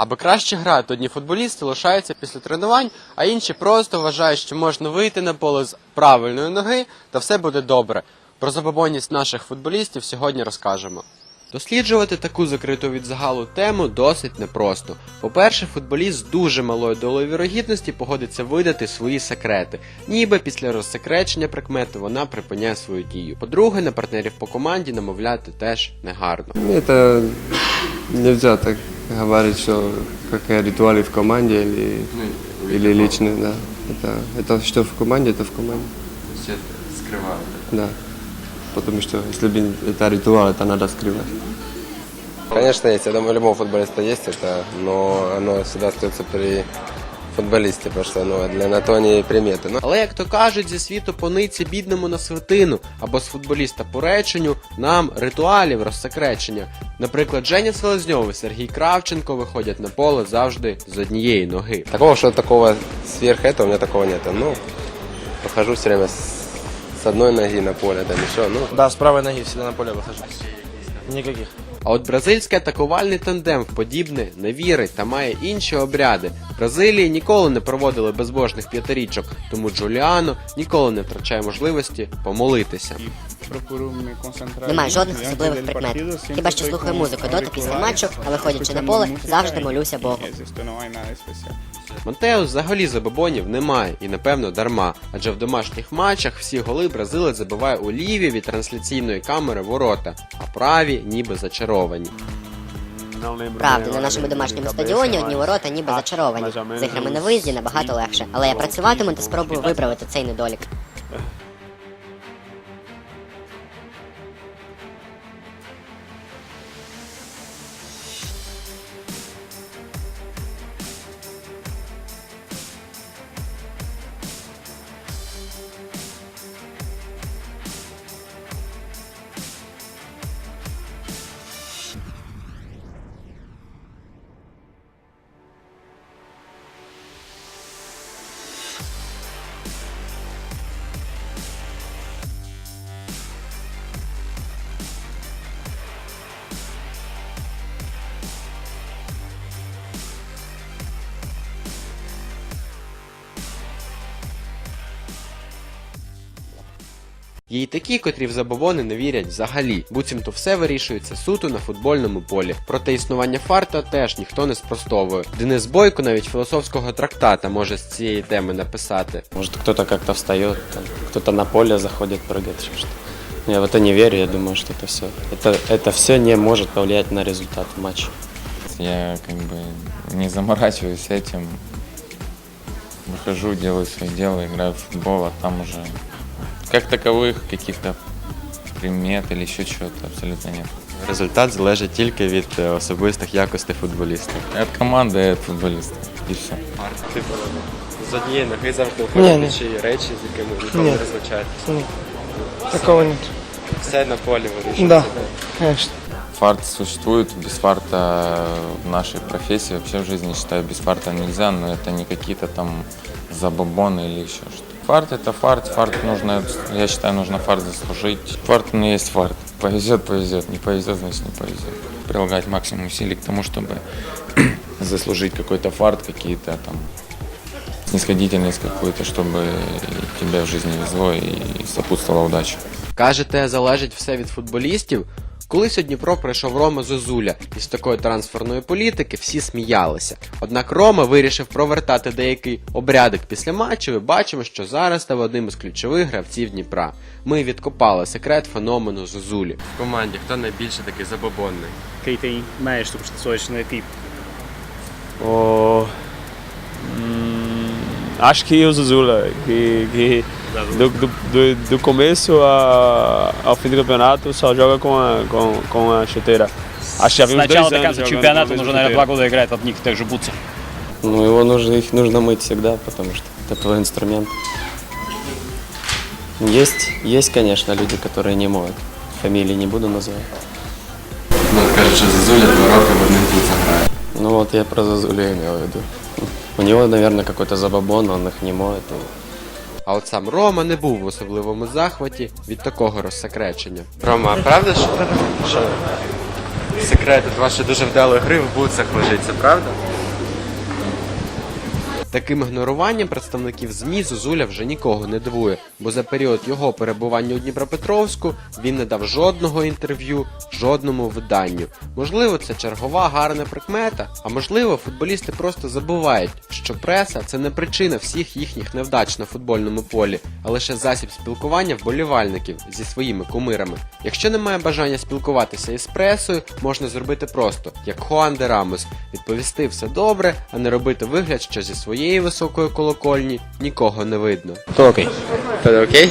Аби краще грати, одні футболісти лишаються після тренувань, а інші просто вважають, що можна вийти на поле з правильної ноги та все буде добре. Про забобонність наших футболістів сьогодні розкажемо. Досліджувати таку закриту від загалу тему досить непросто. По-перше, футболіст з дуже малою долею вірогідності погодиться видати свої секрети, ніби після розсекречення прикмети вона припиняє свою дію. По-друге, на партнерів по команді намовляти теж негарно. Это нельзя так говорить, что какая ритуалы в команде или, или личные, да. Это, это что в команде, это в команде, Все скривають. да. Потому что если бы это ритуал, это надо скрывать. Конечно, есть. Я думаю, любого футболиста есть это, но оно всегда остается при футболисте, потому что ну, для на то они и приметы. Ну, Але як то кажуть, зі світу пониці бідному на святину або з футболіста по реченню нам ритуалів розсекречення. Наприклад, Женя Селезньов і Сергій Кравченко виходять на поле завжди з однієї ноги. такого, что такого сверх этого, у меня такого нет. Ну, похожу все время с, с одной ноги на поле, там еще, ну, Да, с правой ноги всегда на поле выхожу. Никаких. А от бразильський атакувальний тандем в подібне не вірить та має інші обряди. В Бразилії ніколи не проводили безбожних п'ятирічок, тому Джуліано ніколи не втрачає можливості помолитися. Немає жодних особливих прикмет. Хіба що слухаю музику доти після матчу, а виходячи на поле, завжди молюся Богу. Монтео взагалі забобонів немає і напевно дарма, адже в домашніх матчах всі голи бразилець забиває у ліві від трансляційної камери ворота, а праві ніби зачаровані. Правда, на нашому домашньому стадіоні одні ворота ніби зачаровані. З іграми на виїзді набагато легше. Але я працюватиму та спробую виправити цей недолік. Є й такі, котрі в забобони не вірять взагалі, буцімто все вирішується суто на футбольному полі. Проте існування фарта теж ніхто не спростовує. Денис Бойко навіть філософського трактата може з цієї теми написати. Может, кто-то как-то встает, там, кто-то на поле заходит, прыгает, еще что Но Я в это не верю, я думаю, что это все. Это, это все не может повлиять на результат матча. Я как бы не заморачиваюсь этим. Выхожу, делаю свое дело, играю в футбол, а там уже как таковых каких-то примет или еще чего-то абсолютно нет. Результат залежить тільки від е, особистих якостей футболіста. От команды и от футболиста. И все. Типу, з однієї ноги завжди Ні, ні. чи речі, з якими ніколи Ні. не розлучають. Такого нет. Все на полі вирішується. Да, конечно. Фарт существует, без фарта в нашей профессии вообще в жизни, считаю, без фарта нельзя, но это не какие-то там забабоны или еще что. Фарт это фарт, фарт нужно, я считаю, нужно фарт заслужить. Фарт, ну, есть фарт. Повезет, повезет, не повезет, значит не повезет. Прилагать максимум усилий к тому, чтобы заслужить какой-то фарт, какие-то там снисходительность какую-то, чтобы тебе в жизни везло и сопутствовала удача. Кажете, залежить все від футболістів? Колись у Дніпро прийшов Рома Зозуля, і з такої трансферної політики всі сміялися. Однак Рома вирішив провертати деякий обрядок після матчу і бачимо, що зараз став одним із ключових гравців Дніпра. Ми відкопали секрет феномену Зозулі. В команді хто найбільше такий забобонний? Mais superstições na equipe? O... Hum, acho que o Zuzula, que, que do, do, do, do começo a, ao fim do campeonato só joga com a, com, com a chuteira. Acho que já С uns начала dois до anos конца чемпионата уже, наверное, два года играет и тех же бутсах. Ну, его нужно, их нужно мыть всегда, потому что это твой инструмент. Есть, есть, конечно, люди, которые не моют. Фамилии не буду называть. Ну, кажуть, що Зозуля два роки в одних бутсах грає. Ну вот я про Зазулю имел в виду. У него, наверное, какой-то забабон, он их не моет. и А от сам Рома не був в особливому захваті від такого розсекречення. Рома, а правда, що, що секрет від вашої дуже вдалої гри в бутсах лежить, це правда? Таким ігноруванням представників ЗМІ Зозуля вже нікого не дивує, бо за період його перебування у Дніпропетровську він не дав жодного інтерв'ю жодному виданню. Можливо, це чергова гарна прикмета, а можливо, футболісти просто забувають, що преса це не причина всіх їхніх невдач на футбольному полі, а лише засіб спілкування вболівальників зі своїми кумирами. Якщо немає бажання спілкуватися із пресою, можна зробити просто, як Хуан де Рамос, відповісти все добре, а не робити вигляд, що зі своєї високої колокольні нікого не видно. То окей. То ok?